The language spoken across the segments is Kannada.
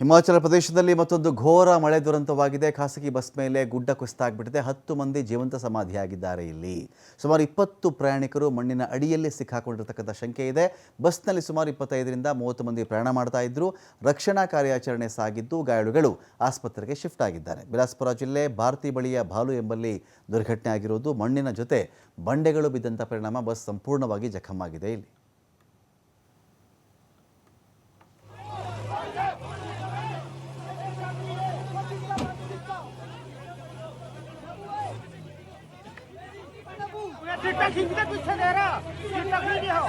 ಹಿಮಾಚಲ ಪ್ರದೇಶದಲ್ಲಿ ಮತ್ತೊಂದು ಘೋರ ಮಳೆ ದುರಂತವಾಗಿದೆ. ಖಾಸಗಿ ಬಸ್ ಮೇಲೆ ಗುಡ್ಡ ಕುಸಿತಾಗ್ಬಿಟ್ಟಿದೆ ಹತ್ತು ಮಂದಿ ಜೀವಂತ ಸಮಾಧಿಯಾಗಿದ್ದಾರೆ ಇಲ್ಲಿ. ಸುಮಾರು ಇಪ್ಪತ್ತು ಪ್ರಯಾಣಿಕರು ಮಣ್ಣಿನ ಅಡಿಯಲ್ಲಿ ಸಿಕ್ಕಾಕೊಂಡಿರ್ತಕ್ಕಂಥ ಶಂಕೆ ಇದೆ. ಬಸ್ನಲ್ಲಿ ಸುಮಾರು ಇಪ್ಪತ್ತೈದರಿಂದ ಮೂವತ್ತು ಮಂದಿ ಪ್ರಯಾಣ ಮಾಡ್ತಾ ಇದ್ರು. ರಕ್ಷಣಾ ಕಾರ್ಯಾಚರಣೆ ಸಾಗಿದ್ದು ಗಾಯಾಳುಗಳು ಆಸ್ಪತ್ರೆಗೆ ಶಿಫ್ಟ್ ಆಗಿದ್ದಾರೆ. ಬಿಲಾಸ್ಪುರ ಜಿಲ್ಲೆ ಭಾರತಿ ಬಳಿಯ ಬಾಲು ಎಂಬಲ್ಲಿ ದುರ್ಘಟನೆ ಆಗಿರುವುದು ಮಣ್ಣಿನ ಜೊತೆ ಬಂಡೆಗಳು ಬಿದ್ದಂಥ ಪರಿಣಾಮ ಬಸ್ ಸಂಪೂರ್ಣವಾಗಿ ಜಖಮಾಗಿದೆ ಇಲ್ಲಿ. ਉਹ ਚਿੱਟਾ ਸਿੰਘ ਦੇ ਪਿੱਛੇ ਦੇ ਰਹਾ ਚਿੱਟਾ ਸਿੰਘ ਦੇ ਹੋ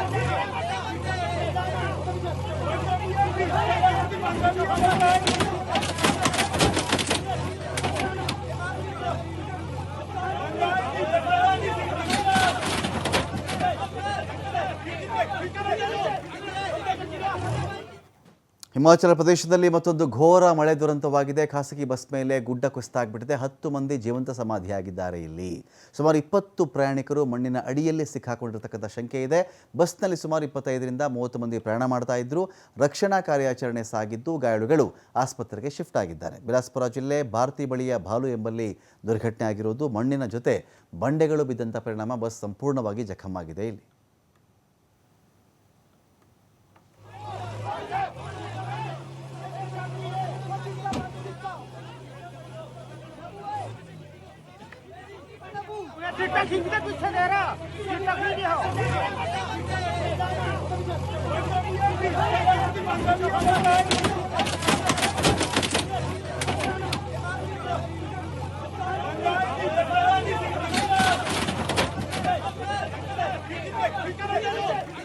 ಹಿಮಾಚಲ ಪ್ರದೇಶದಲ್ಲಿ ಮತ್ತೊಂದು ಘೋರ ಮಳೆ ದುರಂತವಾಗಿದೆ. ಖಾಸಗಿ ಬಸ್ ಮೇಲೆ ಗುಡ್ಡ ಕುಸಿತಾಗ್ಬಿಟ್ಟಿದೆ ಹತ್ತು ಮಂದಿ ಜೀವಂತ ಸಮಾಧಿಯಾಗಿದ್ದಾರೆ ಇಲ್ಲಿ. ಸುಮಾರು ಇಪ್ಪತ್ತು ಪ್ರಯಾಣಿಕರು ಮಣ್ಣಿನ ಅಡಿಯಲ್ಲಿ ಸಿಕ್ಕಾಕೊಂಡಿರ್ತಕ್ಕಂಥ ಶಂಕೆ ಇದೆ. ಬಸ್ನಲ್ಲಿ ಸುಮಾರು ಇಪ್ಪತ್ತೈದರಿಂದ ಮೂವತ್ತು ಮಂದಿ ಪ್ರಯಾಣ ಮಾಡ್ತಾ ಇದ್ರು. ರಕ್ಷಣಾ ಕಾರ್ಯಾಚರಣೆ ಸಾಗಿದ್ದು ಗಾಯಾಳುಗಳು ಆಸ್ಪತ್ರೆಗೆ ಶಿಫ್ಟ್ ಆಗಿದ್ದಾರೆ. ಬಿಲಾಸ್ಪುರ ಜಿಲ್ಲೆ ಭಾರತಿ ಬಳಿಯ ಬಾಲು ಎಂಬಲ್ಲಿ ದುರ್ಘಟನೆ ಆಗಿರೋದು. ಮಣ್ಣಿನ ಜೊತೆ ಬಂಡೆಗಳು ಬಿದ್ದಂಥ ಪರಿಣಾಮ ಬಸ್ ಸಂಪೂರ್ಣವಾಗಿ ಜಖಮಾಗಿದೆ ಇಲ್ಲಿ. ਚਿੱਟਾ ਸਿੰਘ ਦੇ ਪਿੱਛੇ ਦੇ ਰਹਾ ਚਿੱਟਾ ਸਿੰਘ ਦੇ ਹੋ Thank you.